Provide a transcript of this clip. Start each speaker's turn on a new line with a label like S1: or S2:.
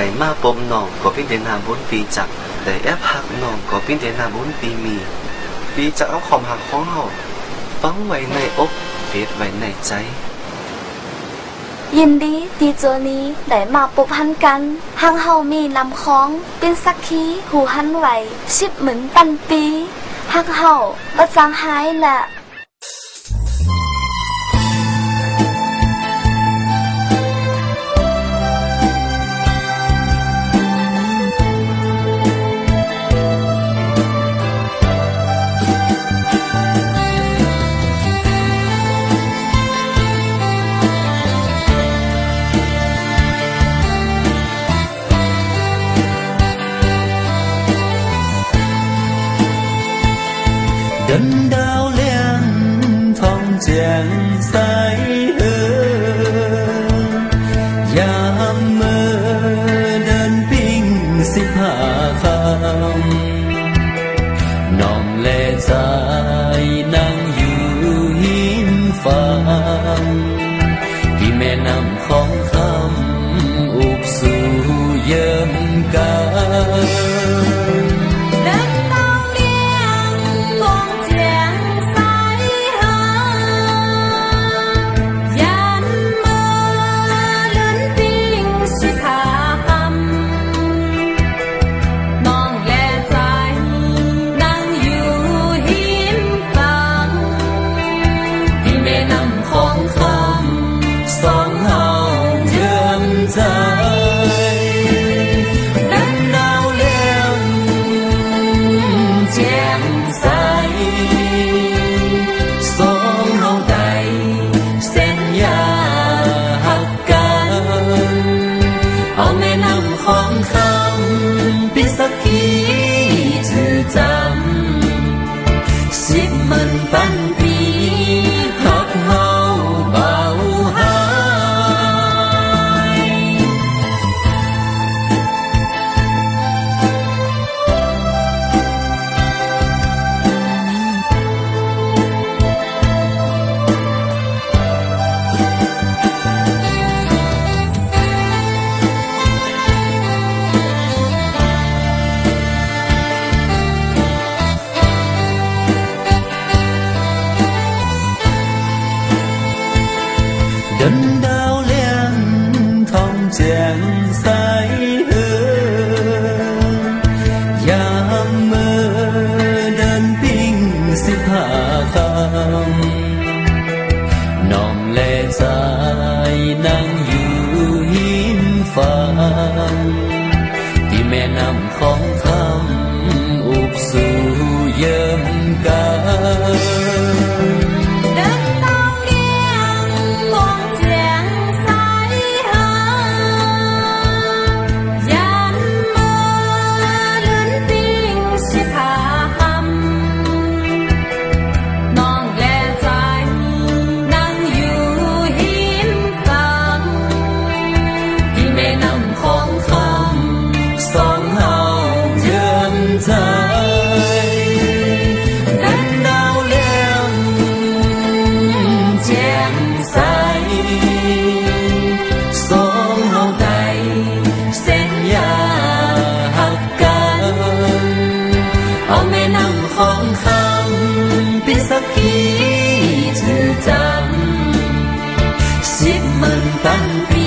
S1: ได้มาปมน้องก็เป็นเดนน้าบุญปีจักได้แอบหักน้องก็เป็นเดนน้าบุญปีมี ปีจะเอาความหักของเฮาฝังไว้ในอกเฟดไว้ในใจ
S2: ยินดีที่เจอนี้ได้มาปบหันกันหางเฮามีนำของ เป็นสักขีหูหันไหวชิบเหมือนปันปีหักเฮาประจางหายแหละ Đến
S3: đần đau liền thong chàng say hơn yam mơ đơn ping xịp hạ kham nòng lệ dài năng yu hiếm phàm vì mẹ nằm khóng 一直走是门朋